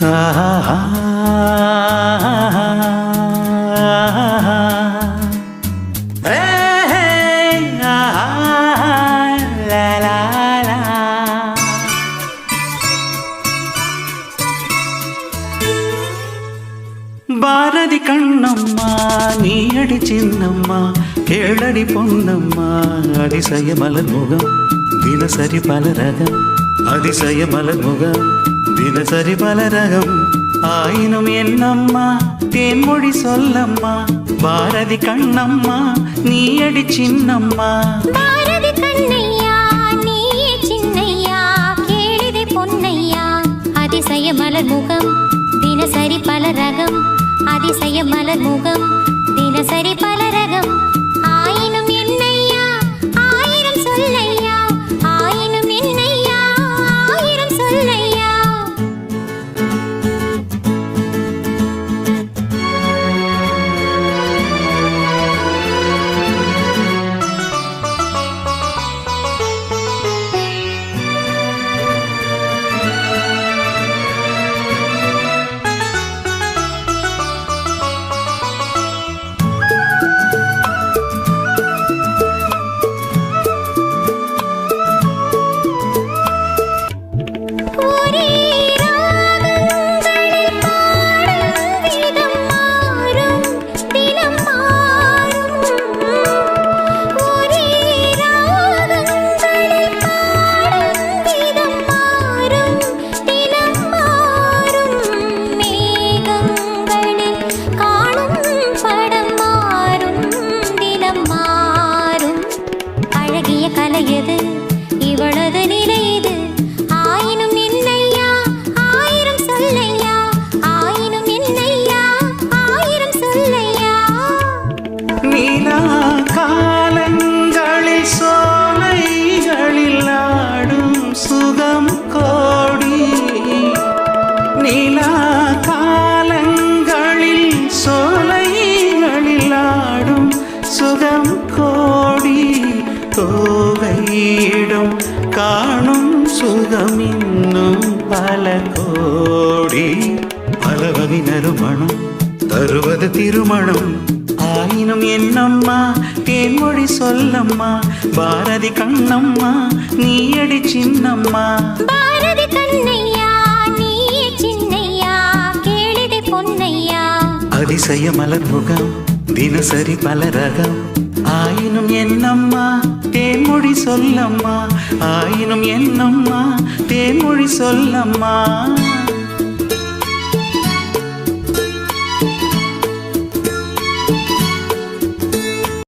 பாரதி கண்ணம்மா நீ அடி சின்னம்மா கேளடி பொன்னம்மா அதிசய மலர் முகம் தினசரி பல ரகம் அதிசய மலர் முகம். தினசரி பலரகம். ஆயினும் என்னம்மா? தேன்மொழி சொல்லம்மா. பாரதி கண்ணம்மா நீ அடி சின்னம்மா. பாரதி கண்ணையா நீ சின்னையா? கேளிதை பொன்னையா? அதிசய மலர் முகம் தினசரி பலரகம். அதிசய மலர் முகம் தினசரி பல கலை எது காணும் சுகம் இன்னும் பல கோடி பல வகை நறுமணம் தருவது திருமணம். ஆயினும் என்னம்மா தேன்மொழி சொல்லம்மா பாரதி கண்ணம்மா நீயடி சின்னம்மா. பாரதி கண்ணையா நீயே சின்னையா கேளிதை பொன்னையா. அதிசய மலர் முகம் தினசரி பல ரகம். ஆயினும் என்னம்மா தேன்மொழி சொல்லம்மா. ஆயினும் என்னம்மா? தேன்மொழி சொல்லம்மா.